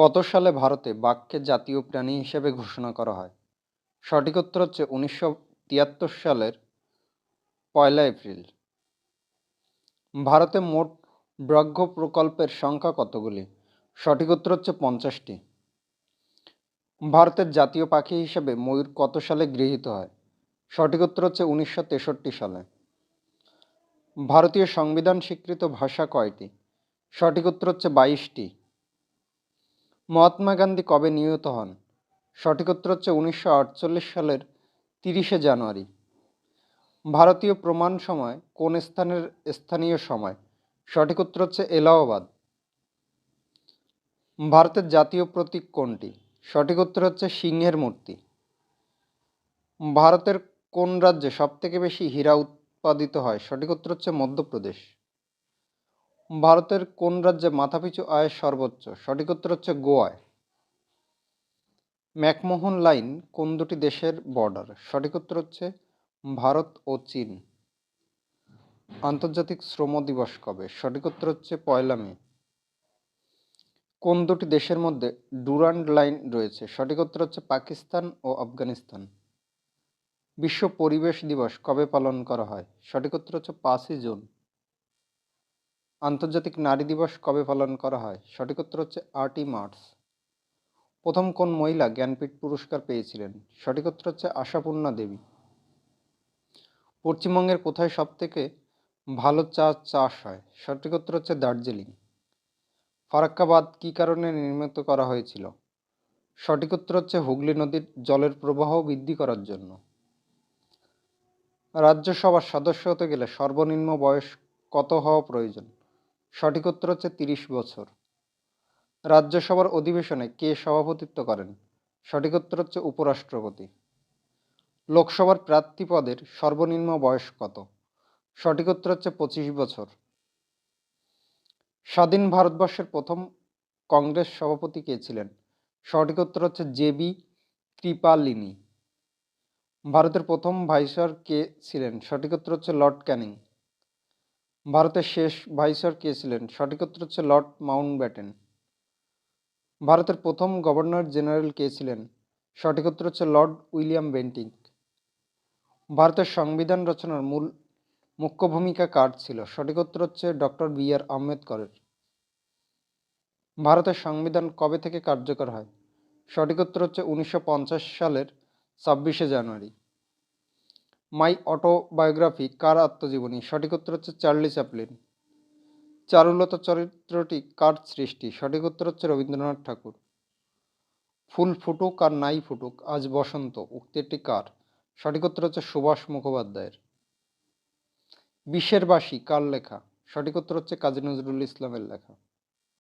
কত সালে ভারতে বাঘকে জাতীয় প্রাণী হিসেবে ঘোষণা করা হয়? সঠিক উত্তর হচ্ছে উনিশশো তিয়াত্তর সালের পয়লা এপ্রিল। ভারতে মোট ব্যাঘ্র প্রকল্পের সংখ্যা কতগুলি? সঠিক উত্তর হচ্ছে পঞ্চাশটি। ভারতের জাতীয় পাখি হিসেবে ময়ূর কত সালে গৃহীত হয়? সঠিক উত্তর হচ্ছে উনিশশো তেষট্টি সালে। ভারতীয় সংবিধান স্বীকৃত ভাষা কয়টি? সঠিক উত্তর হচ্ছে বাইশটি। মহাত্মা গান্ধী কবে নিহত হন? সঠিক উত্তর হচ্ছে উনিশশো আটচল্লিশ সালের তিরিশে জানুয়ারি। ভারতীয় প্রমাণ সময় কোন স্থানের স্থানীয় সময়? সঠিক উত্তর হচ্ছে এলাহাবাদ। ভারতের জাতীয় প্রতীক কোনটি? সঠিক উত্তর হচ্ছে সিংহের মূর্তি। ভারতের কোন রাজ্যে সবথেকে বেশি হীরা উৎপাদিত হয়? সঠিক উত্তর হচ্ছে মধ্যপ্রদেশ। ভারতের কোন রাজ্যে মাথাপিছু আয় সর্বোচ্চ? সঠিক উত্তর হচ্ছে গোয়ায়। ম্যাকমোহন লাইন কোন দুটি দেশের বর্ডার সঠিক উত্তর হচ্ছে ভারত ও চীন। আন্তর্জাতিক শ্রম দিবস কবে? সঠিক উত্তর হচ্ছে পয়লা মে। কোন দুটি দেশের মধ্যে ডুরান্ড লাইন রয়েছে? সঠিক উত্তর হচ্ছে পাকিস্তান ও আফগানিস্তান। বিশ্ব পরিবেশ দিবস কবে পালন করা হয়? সঠিক উত্তর হচ্ছে পাঁচই জুন। আন্তর্জাতিক নারী দিবস কবে পালন করা হয়? সঠিক উত্তর হচ্ছে আটই মার্চ। প্রথম কোন মহিলা জ্ঞানপীঠ পুরস্কার পেয়েছিলেন? সঠিক উত্তর হচ্ছে আশাপূর্ণা দেবী। পশ্চিমবঙ্গের কোথায় সবথেকে ভালো চা চাষ হয়? সঠিক উত্তর হচ্ছে দার্জিলিং। ফারাক্কাবাদ কী কারণে নির্মিত করা হয়েছিল? সঠিক উত্তর হচ্ছে হুগলি নদীর জলের প্রবাহ বৃদ্ধি করার জন্য। রাজ্যসভার সদস্য হতে গেলে সর্বনিম্ন বয়স কত হওয়া প্রয়োজন? সঠিক উত্তর হচ্ছে তিরিশ বছর। রাজ্যসভার অধিবেশনে কে সভাপতিত্ব করেন? সঠিক উত্তর হচ্ছে উপরাষ্ট্রপতি। লোকসভার প্রার্থী পদের সর্বনিম্ন বয়স কত? সঠিক উত্তর হচ্ছে পঁচিশ বছর। স্বাধীন ভারতবর্ষের প্রথম কংগ্রেস সভাপতি কে ছিলেন? সঠিক উত্তর হচ্ছে জে বি কৃপালিনী। ভারতের প্রথম ভাইসর কে ছিলেন? সঠিক উত্তর হচ্ছে লর্ড ক্যানিং। ভারতের শেষ ভাইসর কে ছিলেন? সঠিক উত্তর হচ্ছে লর্ড মাউন্ট ব্যাটেন ভারতের প্রথম গভর্নর জেনারেল কে ছিলেন? সঠিক উত্তর হচ্ছে লর্ড উইলিয়াম বেন্টিং ভারতের সংবিধান রচনার মূল মুখ্য ভূমিকা কার ছিল? সঠিক উত্তর হচ্ছে ডক্টর বি আর আম্বেদকরের। ভারতের সংবিধান কবে থেকে কার্যকর হয়? সঠিক উত্তর হচ্ছে উনিশশো পঞ্চাশ সালের ছাব্বিশে জানুয়ারি। মাই অটোবায়োগ্রাফি, কার আত্মজীবনী? সঠিক উত্তর হচ্ছে চার্লি চ্যাপলিন। চারুলতা চরিত্রটি কার সৃষ্টি? সঠিক উত্তর হচ্ছে রবীন্দ্রনাথ ঠাকুর। ফুল ফুটুক আর নাই ফুটুক, আজ বসন্ত উক্তিটি কার? সঠিক উত্তর হচ্ছে সুভাষ মুখোপাধ্যায়ের। বিশ্বের বাসী, কার লেখা? সঠিক উত্তর হচ্ছে কাজী নজরুল ইসলামের লেখা।